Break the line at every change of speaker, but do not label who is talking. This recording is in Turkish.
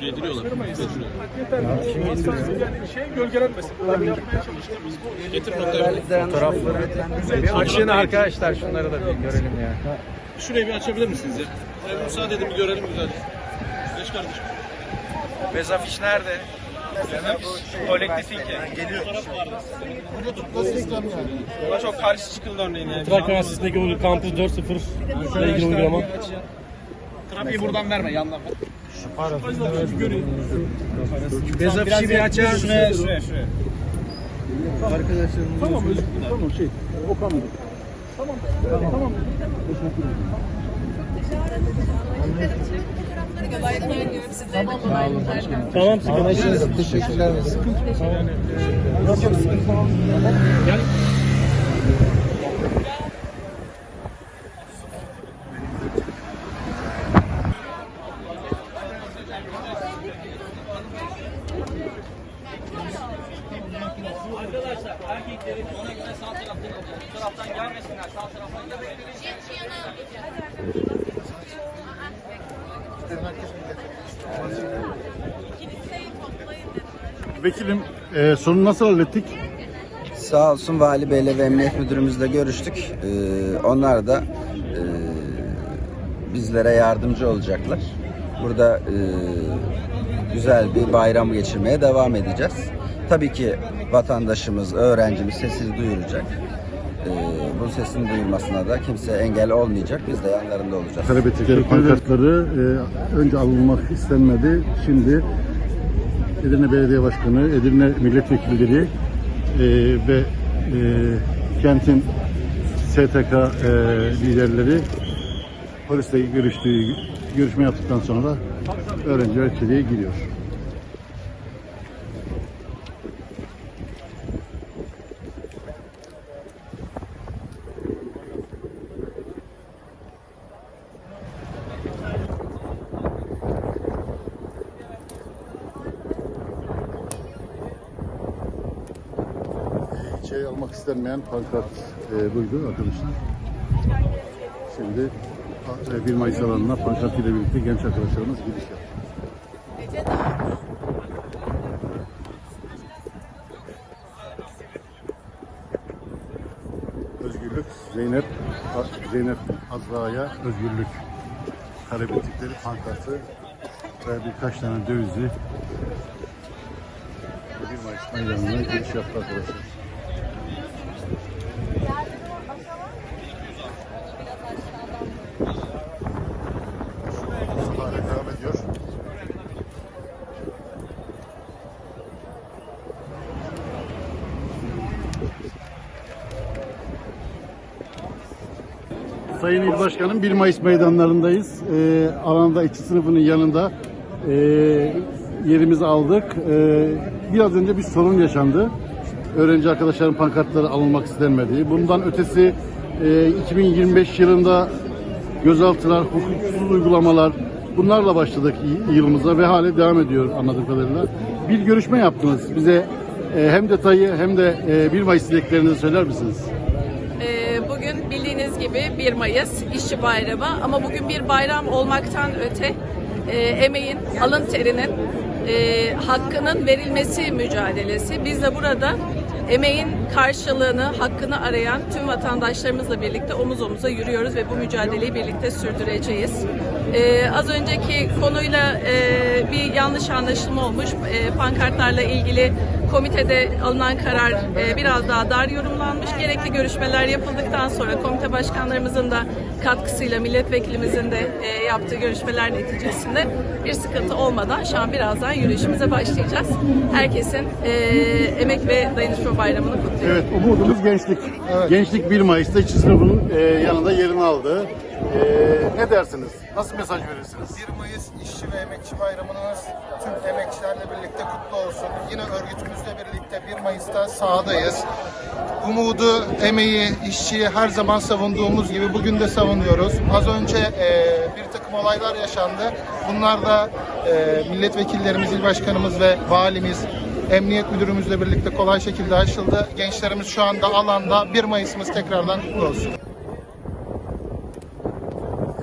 Yediriyorlar.
şey gölgelenmesin. Öyle yapmaya çalıştık biz bu.
Getir notları.
Fotoğrafları. Bir açın arkadaşlar şunları da bir görelim ya.
Şurayı bir açabilir misiniz ya? Ya bir müsaade edin bir görelim güzelce. Geç kardeşim.
Bezafiş nerede? Kolektifinki.
Buna çok karşı çıkıldı örneğin yani.
Trakya Üniversitesi'ndeki o Campus 4.0 ile ilgili uygulama.
Trafiği buradan verme yandan.
Bezafişi bir açar mısın?
Şuraya şuraya şuraya.
Tamam özür Tamam şey. Okan Bey. Tamam. Tamam.
Tamam sıkıntı.
Teşekkürler.
Arkadaşlar erkeklerin ona göre sağ taraftan alacağız. Bu taraftan gelmesinler. Sağ taraftan gelmesinler.
Vekilim e, sorunu nasıl hallettik?
Sağ olsun Vali Bey'le ve Emniyet Müdürümüzle görüştük. Ee, onlar da e, bizlere yardımcı olacaklar. Burada e, güzel bir bayram geçirmeye devam edeceğiz. Tabii ki vatandaşımız, öğrencimiz sesini duyuracak. Ee, bu sesin duyulmasına da kimse engel olmayacak. Biz de yanlarında olacağız.
Talep ettikleri pankartları e, önce alınmak istenmedi. Şimdi Edirne Belediye Başkanı, Edirne Milletvekilleri e, ve e, kentin STK e, liderleri polisle görüştüğü görüşme yaptıktan sonra öğrenciler içeriye giriyor. İçeri almak istenmeyen pankart e, buydu arkadaşlar. Şimdi e, 1 Mayıs alanına pankart ile birlikte genç arkadaşlarımız giriş yaptı. Özgürlük Zeynep Zeynep Azra'ya özgürlük talep ettikleri pankartı ve birkaç tane dövizi 1 Mayıs meydanına giriş yaptı arkadaşlar. Hala devam ediyor. Sayın İl Başkanım 1 Mayıs meydanlarındayız. Ee, alanda işçi sınıfının yanında ee, yerimizi aldık. Ee, biraz önce bir sorun yaşandı. Öğrenci arkadaşların pankartları alınmak istenmedi. Bundan ötesi ee, 2025 yılında gözaltılar, hukuksuz uygulamalar bunlarla başladık yılımıza ve hale devam ediyor anladığım kadarıyla. Bir görüşme yaptınız. Bize ee, hem detayı hem de ee, 1 Mayıs dileklerinizi söyler misiniz?
Gibi 1 Mayıs İşçi Bayramı ama bugün bir bayram olmaktan öte e, emeğin, alın terinin e, hakkının verilmesi mücadelesi. Biz de burada emeğin karşılığını, hakkını arayan tüm vatandaşlarımızla birlikte omuz omuza yürüyoruz ve bu mücadeleyi birlikte sürdüreceğiz. E, az önceki konuyla e, bir yanlış anlaşılma olmuş. E, pankartlarla ilgili komitede alınan karar e, biraz daha dar yorumlanmış. Gerekli görüşmeler yapıldıktan sonra komite başkanlarımızın da katkısıyla milletvekilimizin de e, yaptığı görüşmeler neticesinde bir sıkıntı olmadan şu an birazdan yürüyüşümüze başlayacağız. Herkesin e, emek ve dayanışma bayramını kutluyorum.
Evet, umudumuz gençlik. Gençlik 1 Mayıs'ta sınıfının e, yanında yerini aldı. E, ne dersiniz? Nasıl mesaj verirsiniz?
1 Mayıs İşçi ve Emekçi Bayramınız tüm emekçilerle birlikte kutlu olsun. Yine örgütümüzle birlikte 1 Mayıs'ta sahadayız. Umudu, emeği, işçiyi her zaman savunduğumuz gibi bugün de savunuyoruz. Az önce e, bir takım olaylar yaşandı. Bunlar da e, milletvekillerimiz, il başkanımız ve valimiz, emniyet müdürümüzle birlikte kolay şekilde aşıldı. Gençlerimiz şu anda alanda 1 Mayıs'ımız tekrardan kutlu olsun.